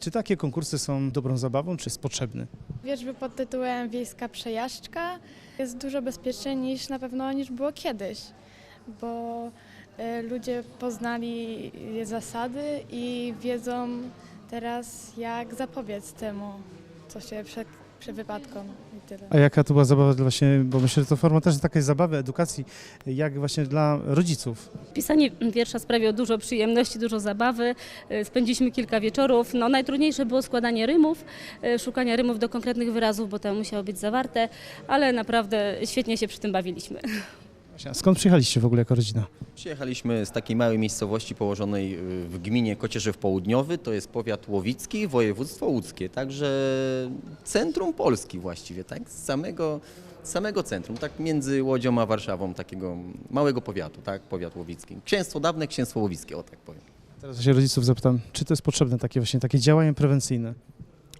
Czy takie konkursy są dobrą zabawą, czy jest potrzebny? Wierzby pod tytułem Wiejska Przejażdżka jest dużo bezpieczniej niż na pewno niż było kiedyś, bo e, ludzie poznali zasady i wiedzą teraz jak zapobiec temu, co się przed, przed wypadkom i tyle. A jaka to była zabawa dla właśnie, bo myślę, że to forma też takiej zabawy, edukacji, jak właśnie dla rodziców. Pisanie wiersza sprawiło dużo przyjemności, dużo zabawy. E, Spędziliśmy kilka wieczorów. No, najtrudniejsze było składanie rymów, e, szukanie rymów do konkretnych wyrazów, bo to musiało być zawarte, ale naprawdę świetnie się przy tym bawiliśmy. Właśnie, a skąd przyjechaliście w ogóle jako rodzina? Przyjechaliśmy z takiej małej miejscowości położonej y, w gminie Kocierzew Południowy, to jest powiat łowicki, województwo łódzkie, także centrum Polski właściwie, tak? Z samego, z samego centrum, tak między Łodzią a Warszawą, takiego małego powiatu, tak? Powiat łowicki. Księstwo dawne, księstwo łowickie, o tak powiem. Teraz się rodziców zapytam, czy to jest potrzebne takie właśnie takie działania prewencyjne?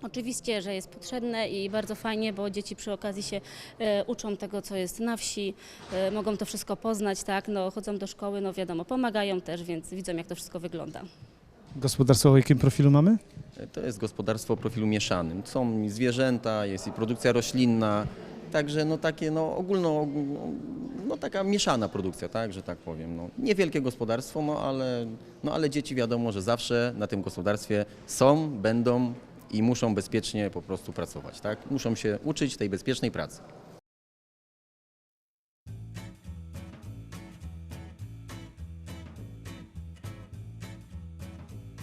Oczywiście, że jest potrzebne i bardzo fajnie, bo dzieci przy okazji się e, uczą tego, co jest na wsi, e, mogą to wszystko poznać, tak? No, chodzą do szkoły, no wiadomo, pomagają też, więc widzą, jak to wszystko wygląda. Gospodarstwo o jakim profilu mamy? To jest gospodarstwo o profilu mieszanym. Są i zwierzęta, jest i produkcja roślinna, także no takie no ogólno, no taka mieszana produkcja, tak, że tak powiem. No, niewielkie gospodarstwo, no ale, no ale dzieci wiadomo, że zawsze na tym gospodarstwie są, będą i muszą bezpiecznie po prostu pracować, tak? Muszą się uczyć tej bezpiecznej pracy.